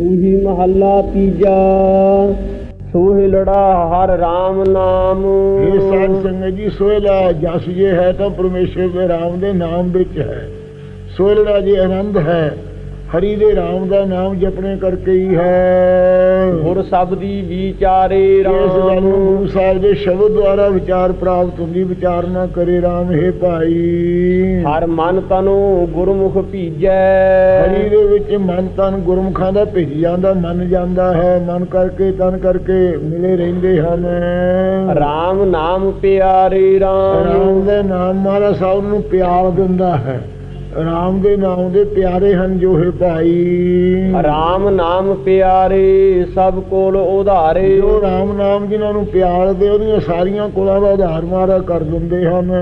ਸੂਹੀ ਮਹੱਲਾ ਤੀਜਾ। ਸੋਹਿ ਲੜਾ ਹਰ RAM ਨਾਮ। ਇਹ ਸਾਧ ਸੰਗਤ ਜੀ ਸੋਇਲਾ ਜਸ ਜੇ ਹੈ ਤਾਂ ਪਰਮੇਸ਼ਰ ਦੇ ਰਾਮ ਦੇ ਨਾਮ ਵਿੱਚ ਹੈ। ਸੋਇਲਾ ਜੀ ਆਨੰਦ ਹੈ ਹਰੀ ਦੇ ਰਾਮ ਦਾ ਨਾਮ ਜਪਣੇ ਕਰਕੇ ਹੀ ਹੈ। ਗੁਰ ਸਬਦੀ ਵਿਚਾਰੇ ਇਸ ਗੱਲ ਨੂੰ ਗੁਰੂ RAM ਸਾਹਿਬ ਦੇ ਸ਼ਬਦ ਦੁਆਰਾ ਵਿਚਾਰ ਪ੍ਰਾਪਤ ਹੁੰਦੀ ਵਿਚਾਰ ਨਾ ਕਰੇ ਰਾਮ ਹੈ ਭਾਈ। ਹਰ ਮਨ ਤਨੋ ਗੁਰਮੁਖ ਹਰੀ ਭੀਜੈ ਦੇ ਵਿੱਚ ਮਨ ਤਨ ਗੁਰਮੁਖਾਂ ਦਾ ਭਿੱਜ ਜਾਂਦਾ ਮਨ ਜਾਂਦਾ ਹੈ। ਮਨ ਕਰਕੇ ਤਨ ਕਰਕੇ ਮਿਲੇ ਰਹਿੰਦੇ ਹਨ। RAM ਨਾਮ ਪਿਆਰੇ ਰਾਮ। RAM ਦੇ ਨਾਮ ਮਹਾਰਾਜ ਸਾਹਿਬ ਨੂੰ ਪਿਆਰ ਦਿੰਦਾ ਹੈ। ਰਾਮ ਦੇ ਨਾਮ ਦੇ ਪਿਆਰੇ ਹਨ ਜੋ ਹੈ ਭਾਈ। RAM ਨਾਮ ਪਿਆਰੇ ਸਭ ਕੋਲ ਉਧਾਰੇ। ਜੋ ਰਾਮ ਨਾਮ ਜਿਨ੍ਹਾਂ ਨੂੰ ਪਿਆਰ ਦੇ ਉਹਦੀਆਂ ਸਾਰੀਆਂ ਕੁਲਾਂ ਦਾ ਆਧਾਰ ਮਹਾਰਾਜ ਕਰ ਦਿੰਦੇ ਹਨ।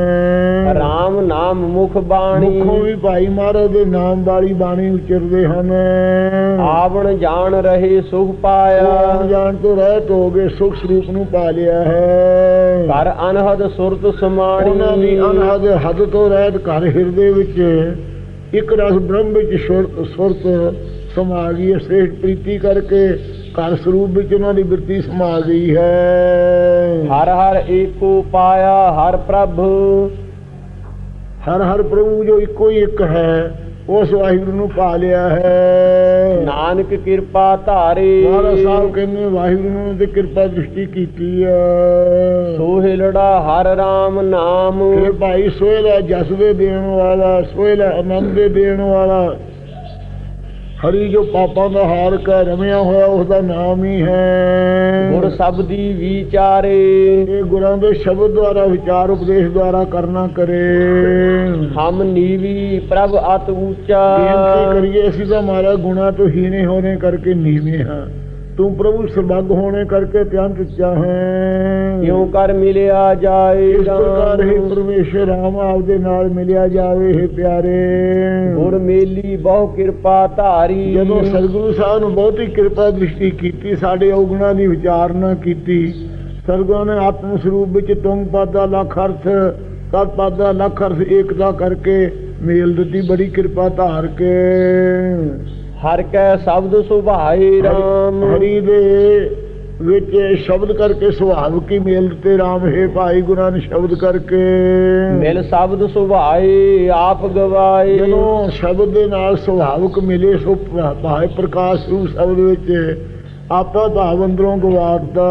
RAM ਨਾਮ ਮੁਖ ਬਾਣੀ। ਮੁਖੋਂ ਵੀ ਭਾਈ ਮਹਾਰਾਜ ਦੇ ਨਾਮ ਵਾਲੀ ਬਾਣੀ ਉਚਰਦੇ ਹਨ। ਆਵਣ ਜਾਣ ਰਹੇ ਸੁਖ ਪਾਇਆ। ਜਾਣ ਤੋਂ ਰਹਿਤ ਹੋ ਗਏ ਸੁਖ ਸਰੂਪ ਨੂੰ ਪਾ ਲਿਆ ਹੈ। ਕਰ ਅਨਹਦ ਸੁਰਤ ਸਮਾਣੀ। ਉਹਨਾਂ ਦੀ ਅਨਹਦ ਹੱਦ ਤੋਂ ਰਹਿਤ ਘਰ ਹਿਰਦੇ ਵਿੱਚ। ਇੱਕ ਰਸ ਬ੍ਰਹਮ ਵਿੱਚ ਸੁਰਤ ਸੁਰਤ ਸਮਾ ਗਈ ਹੈ ਸ੍ਰੇਸ਼ਟ ਪ੍ਰੀਤੀ ਕਰਕੇ ਘਰ ਸਰੂਪ ਵਿੱਚ ਉਹਨਾਂ ਦੀ ਬਿਰਤੀ ਸਮਾ ਗਈ ਹੈ। ਹਰ ਹਰ ਏਕੋ ਪਾਇਆ ਹਰ ਪ੍ਰਭ। ਹਰ ਹਰ ਪ੍ਰਭੂ ਜੋ ਇੱਕੋ ਹੀ ਇੱਕ ਹੈ ਉਸ ਵਾਹਿਗੁਰੂ ਨੂੰ ਪਾ ਲਿਆ ਹੈ। ਨਾਨਕ ਕਿਰਪਾ ਧਾਰੇ। ਮਹਾਰਾਜ ਸਾਹਿਬ ਕਹਿੰਦੇ ਵਾਹਿਗੁਰੂ ਨੇ ਤੇ ਕਿਰਪਾ ਦ੍ਰਿਸ਼ਟੀ ਕੀਤੀ ਹੈ ਸੋਹਿ ਲੜਾ ਹਰ RAM ਨਾਮ। ਇਹ ਭਾਈ ਸੋਹਲਾ ਜਸ ਦੇ ਦੇਣ ਵਾਲਾ ਸੋਹਲਾ ਆਨੰਦ ਦੇ ਦੇਣ ਵਾਲਾ ਹਰੀ ਜੋ ਪਾਪਾਂ ਦਾ ਹਾਰ ਕਾ ਰਮਿਆ ਹੋਇਆ ਉਸ ਦਾ ਨਾਮ ਹੀ ਹੈ। ਗੁਰ ਸਬਦੀ ਵਿਚਾਰੇ। ਇਹ ਗੁਰਾਂ ਦੇ ਸ਼ਬਦ ਦੁਆਰਾ ਵਿਚਾਰ ਉਪਦੇਸ਼ ਦੁਆਰਾ ਕਰਨਾ ਕਰੇ। ਹਮ ਨੀਵੀ ਪ੍ਰਭ ਅਤ ਉੱਚਾ। ਬੇਨਤੀ ਕਰੀਏ ਅਸੀਂ ਤਾਂ ਮਾਰਾ ਗੁਣਾ ਤੋਂ ਹੀਨੇ ਹੋਣੇ ਕਰਕੇ ਨੀਵੇਂ ਹਾਂ। ਤੂੰ ਪ੍ਰਭੂ ਸਰਬੱਗ ਹੋਣੇ ਕਰਕੇ ਅਤਿਅੰਤ ਉੱਚਾ ਹੈ। ਕਿਉ ਕਰ ਮਿਲਿਆ ਇਸ ਜਾਏਗਾ ਪ੍ਰਕਾਰ ਹੀ ਪਰਮੇਸ਼ਰ ਰਾਮ ਆਪਦੇ ਨਾਲ ਮਿਲਿਆ ਜਾਵੇ ਹੈ ਪਿਆਰੇ। ਗੁਰ ਮੇਲੀ ਬਹੁ ਕਿਰਪਾ ਧਾਰੀ। ਜਦੋਂ ਸਤਿਗੁਰੂ ਸਾਹਿਬ ਨੂੰ ਬਹੁਤੀ ਕਿਰਪਾ ਦ੍ਰਿਸ਼ਟੀ ਕੀਤੀ ਸਾਡੇ ਔਗੁਣਾਂ ਦੀ ਵਿਚਾਰਨਾ ਕੀਤੀ ਸਤਿਗੁਰਾਂ ਨੇ ਆਤਮ ਸਰੂਪ ਵਿੱਚ ਤੁੰਗ ਪਾਦਾ ਲੱਖ ਅਰਥ ਤਤ ਪਾਦਾ ਲੱਖ ਅਰਥ ਏਕਤਾ ਕਰਕੇ ਮੇਲ ਦਿੱਤੀ ਬੜੀ ਕਿਰਪਾ ਧਾਰ ਕੇ। ਹਰ ਕੈ ਸ਼ਬਦ ਸੁਭਾਏ RAM ਹਰੀ ਦੇ ਵਿੱਚ ਸ਼ਬਦ ਕਰਕੇ ਸੁਭਾਵਕ ਹੀ ਮੇਲ ਦਿੱਤੇ ਰਾਮ? ਹੈ ਭਾਈ ਗੁਰਾਂ ਨੇ ਸ਼ਬਦ ਕਰਕੇ। ਮਿਲ ਸ਼ਬਦ ਸੁਭਾਏ ਆਪ ਗਵਾਏ ਜਦੋਂ ਸ਼ਬਦ ਦੇ ਨਾਲ ਸੁਭਾਵਕ ਮਿਲੇ ਸੋ ਭਾਏ ਪ੍ਰਕਾਸ਼ ਰੂਪ ਸ਼ਬਦ ਵਿੱਚ ਆਪਾ ਭਾਵ ਅੰਦਰੋਂ ਗਵਾਤਾ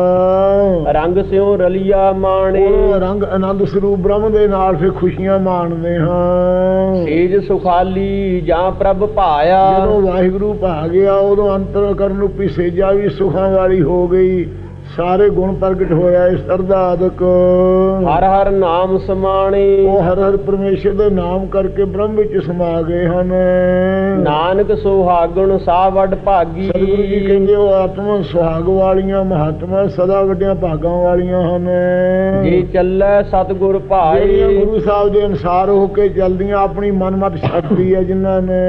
ਰੰਗ ਸਿਉ ਰਲੀਆ ਮਾਣੇ। ਉਹ ਰੰਗ ਆਨੰਦ ਸਰੂਪ ਬ੍ਰਹਮ ਦੇ ਨਾਲ ਫਿਰ ਖੁਸ਼ੀਆਂ ਮਾਣਦੇ ਹਾਂ। ਸੇਜ ਸੁਖਾਲੀ ਜਾਂ ਪ੍ਰਭ ਭਾਇਆ। ਜਦੋਂ ਵਾਹਿਗੁਰੂ ਭਾ ਗਿਆ ਉਦੋਂ ਅੰਤਰ ਕਰਨ ਨੂੰ ਸੇਜਾ ਵੀ ਸੁਖਾਂ ਵਾਲੀ ਹੋ ਗਈ। ਸਾਰੇ ਗੁਣ ਪ੍ਰਗਟ ਹੋਇਆ ਇਸ ਅਰਧਾਦਕ ਹਰ ਹਰ ਨਾਮ ਸਮਾਣੇ। ਉਹ ਹਰ ਹਰ ਪਰਮੇਸ਼ਰ ਦੇ ਨਾਮ ਕਰਕੇ ਬ੍ਰਹਮ ਵਿੱਚ ਸਮਾ ਗਏ ਹਨ। ਨਾਨਕ ਸੁਹਾਗਣ ਸਾ ਵੱਡ ਭਾਗੀ। ਸਤਿਗੁਰੂ ਜੀ ਕਹਿੰਦੇ ਉਹ ਆਤਮਾ ਸੁਹਾਗ ਵਾਲੀਆਂ ਮਹਾਤਮਾ ਸਦਾ ਵੱਡਿਆਂ ਭਾਗਾਂ ਵਾਲੀਆਂ ਹਨ। ਜੇ ਚੱਲੈ ਸਤਗੁਰ ਜਿਹੜੀਆਂ ਗੁਰੂ ਸਾਹਿਬ ਦੇ ਅਨਸਾਰ ਹੋ ਕੇ ਚੱਲਦੀਆਂ ਆਪਣੀ ਮਨਮਤ ਸ਼ਕਤੀ ਹੈ ਜਿਨ੍ਹਾਂ ਨੇ।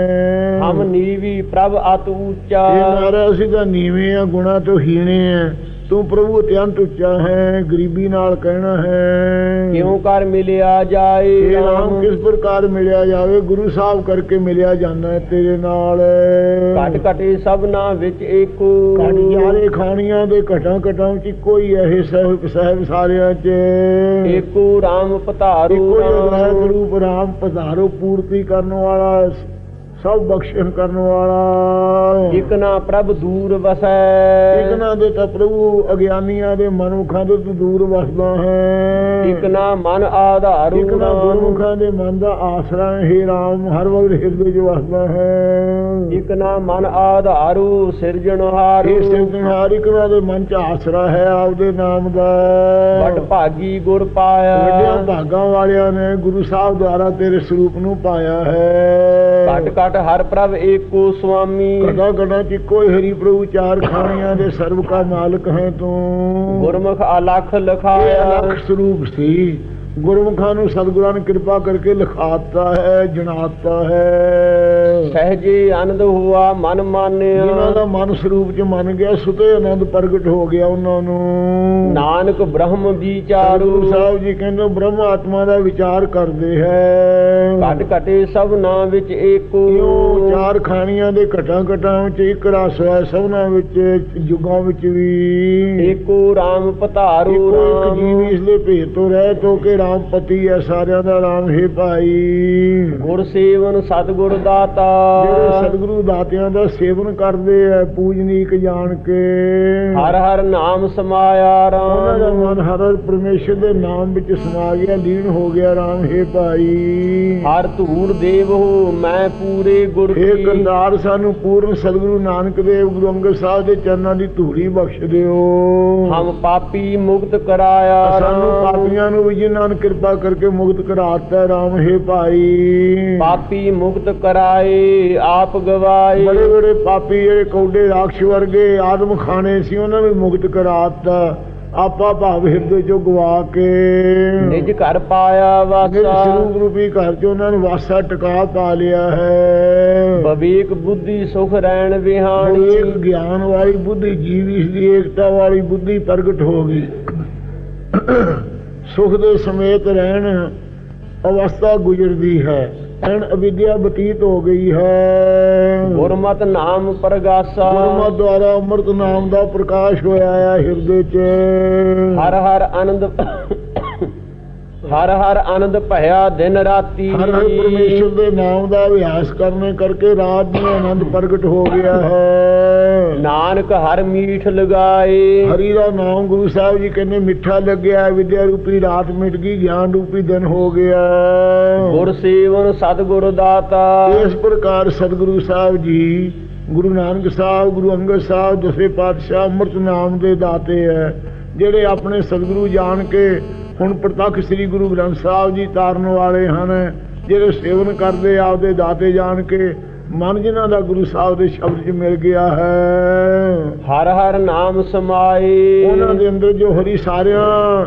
ਹਮ ਨੀਵੀ ਪ੍ਰਭ ਅਤ ਉੱਚਾ। ਇਹ ਮਹਾਰਾਜ ਅਸੀਂ ਤਾਂ ਨੀਵੇਂ ਆ ਗੁਣਾ ਤੋਂ ਹੀਣੇ ਆ। ਤੂੰ ਪ੍ਰਭੂ ਅਤਿਅੰਤ ਉੱਚਾ ਹੈ ਗਰੀਬੀ ਨਾਲ ਕਹਿਣਾ ਹੈ। ਕਿਉ ਕਰ ਮਿਲਿਆ ਜਾਏ ਇਹ RAM ਕਿਸ ਪ੍ਰਕਾਰ ਮਿਲਿਆ ਜਾਵੇ? ਗੁਰੂ ਸਾਹਿਬ ਕਰਕੇ ਮਿਲਿਆ ਜਾਂਦਾ ਹੈ ਤੇਰੇ ਨਾਲ। ਘਟ ਘਟੇ ਸਭਨਾ ਵਿੱਚ ਏਕੋ ਘਟ ਜਾਰੇ ਖਾਣੀਆਂ ਦੇ ਘਟਾਂ ਘਟਾਂ ਚ ਕੋਈ ਇਹ ਸਹਿਬ ਸਹਿਬ ਸਾਰਿਆਂ ਚ। ਏਕੋ RAM ਪਧਾਰੂ ਇੱਕੋ ਹੀ ਰੂਪ ਰਾਮ ਪਧਾਰੋ ਪੂਰਤੀ ਕਰਨ ਵਾਲਾ। ਸਭ ਬਖਸ਼ਣ ਕਰਨ ਵਾਲਾ ਇਕ ਨਾ ਪ੍ਰਭ ਦੂਰ ਵਸੈ। ਇਕਨਾ ਦੇ ਤਾਂ ਪ੍ਰਭੂ ਅਗਿਆਨੀਆਂ ਦੇ ਮਨੁੱਖਾਂ ਦੇ ਤੋਂ ਦੂਰ ਵਸਦਾ ਹੈ। ਇਕ ਨਾ ਮਨ ਆਧਾਰੂ ਇਕਨਾ RAM ਗੁਰਮੁਖਾਂ ਦੇ ਮਨ ਦਾ ਆਸਰਾ ਹੈ ਰਾਮ ਹਰ ਵਕਤ ਹਿਰਦੇ 'ਚ ਵਸਦਾ ਹੈ। ਇਕ ਨਾ ਮਨ ਆਧਾਰੂ ਸਿਰਜਣਹਾਰੂ ਇਹ ਸਿਰਜਣਹਾਰ ਇਕਨਾ ਦੇ ਮਨ 'ਚ ਆਸਰਾ ਹੈ ਆਪਦੇ ਨਾਮ ਦਾ। ਵੱਡ ਭਾਗੀ ਗੁਰ ਪਾਇਆ। ਵੱਡਿਆਂ ਭਾਗਾਂ ਵਾਲਿਆਂ ਨੇ ਗੁਰੂ ਸਾਹਿਬ ਦੁਆਰਾ ਤੇਰੇ ਸਰੂਪ ਨੂੰ ਪਾਇਆ ਹੈ। ਘਟ ਘਟ ਹਰ ਪ੍ਰਭ ਏਕੋ ਸੁਆਮੀ। ਕਦਾ ਕਦਾ ਚ ਕੋਈ ਹਰੀ ਪ੍ਰਭੂ ਚਾਰ ਖਾਣੀਆਂ ਦੇ ਸਰਬ ਕਾ ਮਾਲਕ ਹੈ ਤੂੰ। ਗੁਰਮੁਖ ਅਲਖ ਲਖਾਇਆ। ਅਲੱਖ ਸਰੂਪ ਸੀ। ਗੁਰਮੁਖਾਂ ਨੂੰ ਸਤਿਗੁਰਾਂ ਨੇ ਕਿਰਪਾ ਕਰਕੇ ਲਿਖਾਤਾ ਹੈ ਜਣਾਤਾ ਹੈ। ਸਹਜੇ ਆਨੰਦ ਹੁਆ ਮਨ ਜਿਨ੍ਹਾਂ ਮਾਨਿਆ ਦਾ ਮਨ ਸਰੂਪ ਚ ਮੰਨ ਗਿਆ ਸੁਤੇ ਆਨੰਦ ਪ੍ਰਗਟ ਹੋ ਗਿਆ ਉਹਨਾਂ ਨੂੰ। ਨਾਨਕ ਬ੍ਰਹਮ ਵਿਚਾਰੂ। ਸਾਹਿਬ ਜੀ ਕਹਿੰਦੇ ਬ੍ਰਹਮ ਆਤਮਾ ਦਾ ਵਿਚਾਰ ਕਰਦੇ ਹੈ। ਘਟ ਘਟੇ ਸਭ ਨਾਂ ਵਿੱਚ ਏਕੋ। ਚਾਰ ਖਾਣੀਆਂ ਦੇ ਘਟਾਂ ਘਟਾਂ ਵਿੱਚ ਇੱਕ ਰਸ ਹੈ ਸਭਨਾਂ ਵਿੱਚ ਯੁਗਾਂ ਵਿੱਚ ਵੀ। ਏਕੋ ਰਾਮ ਪਧਾਰੂ ਇੱਕੋ ਇੱਕ ਜੀਵ ਇਸ ਦੇ ਭੇਤ ਤੋਂ ਰਹਿ ਤੋ ਕਿ ਰਾਮ ਪਤੀ ਹੈ ਸਾਰਿਆਂ ਦਾ ਰਾਮ ਹੈ ਭਾਈ। ਗੁਰ ਸੇਵਨ ਸਤਿਗੁਰ ਦਾਤਾ ਜਿਹੜੇ ਸਤਿਗੁਰੂ ਦਾਤਿਆਂ ਦਾ ਸੇਵਨ ਕਰਦੇ ਆ ਪੂਜਨੀਕ ਜਾਣ ਕੇ ਹਰ ਹਰ ਨਾਮ ਸਮਾਇਆ ਉਹਨਾਂ ਦਾ ਰਾਮ ਮਨ ਹਰ ਪਰਮੇਸ਼ਰ ਦੇ ਨਾਮ ਵਿੱਚ ਸਮਾ ਗਿਆ ਲੀਨ ਹੋ ਗਿਆ ਰਾਮ ਹੈ ਭਾਈ। ਹਰ ਧੂੜ ਦੇਵ ਹੋ ਮੈਂ ਪੂਰੇ ਗੁਰ ਇਹ ਕੀ। ਕਰਤਾਰ ਸਾਨੂੰ ਪੂਰਨ ਸਤਿਗੁਰੂ ਨਾਨਕ ਦੇਵ ਗੁਰੂ ਅੰਗਦ ਸਾਹਿਬ ਦੇ ਚਰਨਾਂ ਦੀ ਧੂੜੀ ਬਖਸ਼ ਦਿਓ। ਹਮ ਪਾਪੀ ਮੁਕਤ ਕਰਾਇਆ ਸਾਨੂੰ। ਪਾਪੀਆਂ ਨੂੰ ਵੀ ਜਿਨ੍ਹਾਂ ਨੇ ਕਿਰਪਾ ਕਰਕੇ ਮੁਕਤ ਕਰਾਤਾ ਰਾਮ ਹੈ ਭਾਈ। ਪਾਪੀ ਮੁਕਤ ਕਰਾਏ। ਆਪ ਗਵਾਏ। ਬੜੇ ਬੜੇ ਪਾਪੀ ਜਿਹੜੇ ਕੌਡੇ ਰਾਖਸ਼ ਵਰਗੇ ਆਦਮ ਖਾਣੇ ਸੀ ਉਹਨਾਂ ਨੂੰ ਮੁਕਤ ਕਰਾਤਾ। ਆਪਾ ਭਾਵ ਹਿਰਦੇ ਚੋਂ ਗਵਾ ਕੇ। ਨਿਜ ਘਰ ਪਾਇਆ ਵਾਸਾ। ਸਰੂਪ ਰੂਪੀ ਘਰ ਚ ਉਹਨਾਂ ਨੂੰ ਵਾਸਾ ਟਿਕਾ ਪਾ ਲਿਆ ਹੈ। ਬਵੇਕ ਬੁੱਧੀ ਸੁਖ ਰਹਿਣ ਹੁਣ ਵਿਹਾਣੀ। ਇੱਕ ਗਿਆਨ ਵਾਲੀ ਬੁੱਧੀ ਜੀਵ ਇਸ ਦੀ ਏਕਤਾ ਵਾਲੀ ਬੁੱਧੀ ਪ੍ਰਗਟ ਹੋ ਗਈ। ਸੁਖ ਦੇ ਸਮੇਤ ਰਹਿਣ ਅਵਸਥਾ ਗੁਜ਼ਰਦੀ ਹੈ। ਐਨ ਅਵਿਦਿਆ ਬਤੀਤ ਹੋ ਗਈ ਹੈ। ਗੁਰਮਤ ਨਾਮ ਪ੍ਰਗਾਸਾ। ਗੁਰਮਤਿ ਦੁਆਰਾ ਅੰਮ੍ਰਿਤ ਨਾਮ ਦਾ ਪ੍ਰਕਾਸ਼ ਹੋਇਆ ਹੈ ਹਿਰਦੇ 'ਚ। ਹਰ ਹਰ ਆਨੰਦ ਹਰ ਹਰ ਆਨੰਦ ਭਇਆ ਦਿਨ ਰਾਤੀ। ਹਰ ਹਰ ਪਰਮੇਸ਼ਰ ਦੇ ਨਾਮ ਦਾ ਅਭਿਆਸ ਕਰਨੇ ਕਰਕੇ ਰਾਤ ਨੂੰ ਆਨੰਦ ਪ੍ਰਗਟ ਹੋ ਗਿਆ ਹੈ। ਨਾਨਕ ਹਰ ਮੀਠ ਲਗਾਏ। ਹਰੀ ਦਾ ਨਾਮ ਗੁਰੂ ਸਾਹਿਬ ਜੀ ਕਹਿੰਦੇ ਮਿੱਠਾ ਲੱਗਿਆ ਵਿਦਿਆ ਰੂਪੀ ਰਾਤ ਮਿਟ ਗਈ ਗਿਆਨ ਰੂਪੀ ਦਿਨ ਹੋ ਗਿਆ। ਗੁਰ ਸੇਵਨ ਸਤਿਗੁਰ ਦਾਤਾ। ਇਸ ਪ੍ਰਕਾਰ ਸਤਿਗੁਰੂ ਸਾਹਿਬ ਜੀ ਗੁਰੂ ਨਾਨਕ ਸਾਹਿਬ ਗੁਰੂ ਅੰਗਦ ਸਾਹਿਬ ਦਸੇ ਪਾਤਸ਼ਾਹ ਅੰਮ੍ਰਿਤ ਨਾਮ ਦੇ ਦਾਤੇ ਹੈ ਜਿਹੜੇ ਆਪਣੇ ਸਤਿਗੁਰੂ ਜਾਣ ਕੇ ਹੁਣ ਪ੍ਰਤੱਖ ਸ੍ਰੀ ਗੁਰੂ ਗ੍ਰੰਥ ਸਾਹਿਬ ਜੀ ਤਾਰਨ ਵਾਲੇ ਹਨ ਜਿਹੜੇ ਸੇਵਨ ਕਰਦੇ ਆਪਦੇ ਦਾਤੇ ਜਾਣ ਕੇ ਮਨ ਜਿਨ੍ਹਾਂ ਦਾ ਗੁਰੂ ਸਾਹਿਬ ਦੇ ਸ਼ਬਦ 'ਚ ਮਿਲ ਗਿਆ ਹੈ। ਹਰ ਹਰ ਨਾਮ ਸਮਾਏ ਉਹਨਾਂ ਦੇ ਅੰਦਰ ਜੋ ਹਰੀ ਸਾਰਿਆਂ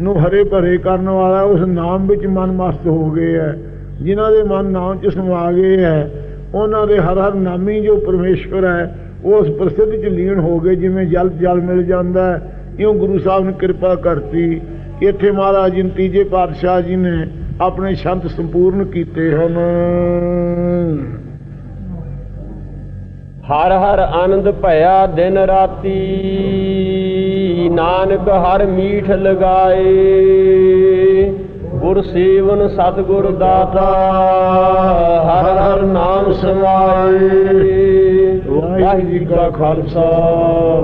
ਨੂੰ ਹਰੇ ਭਰੇ ਕਰਨ ਵਾਲਾ ਉਸ ਨਾਮ ਵਿੱਚ ਮਨ ਮਸਤ ਹੋ ਗਏ ਹੈ। ਜਿਨ੍ਹਾਂ ਦੇ ਮਨ ਨਾਮ 'ਚ ਸਮਾ ਗਏ ਹੈ ਉਹਨਾਂ ਦੇ ਹਰ ਹਰ ਨਾਮੀ ਜੋ ਪਰਮੇਸ਼ਵਰ ਹੈ ਉਸ ਪ੍ਰਸਿੱਧ 'ਚ ਲੀਨ ਹੋ ਗਏ ਜਿਵੇਂ ਜਲ ਜਲ ਮਿਲ ਜਾਂਦਾ ਹੈ ਇਉਂ ਗੁਰੂ ਸਾਹਿਬ ਨੇ ਕਿਰਪਾ ਕਰਤੀ। ਇੱਥੇ ਮਹਾਰਾਜ ਜੀ ਤੀਜੇ ਪਾਤਸ਼ਾਹ ਜੀ ਨੇ ਆਪਣੇ ਸ਼ੰਤ ਸੰਪੂਰਨ ਕੀਤੇ ਹਨ। ਹਰ ਹਰ ਆਨੰਦ ਭਇਆ ਦਿਨ ਰਾਤੀ ਨਾਨਕ ਹਰ ਮੀਠ ਲਗਾਏ। ਗੁਰ ਸੇਵਨ ਸਤਿਗੁਰ ਦਾਤਾ ਹਰ ਹਰ ਨਾਮ ਸਮਾਏ। ਵਾਹਿਗੁਰੂ ਜੀ ਕਾ ਖਾਲਸਾ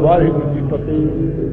ਵਾਹਿਗੁਰੂ ਜੀ ਫਤਿਹ।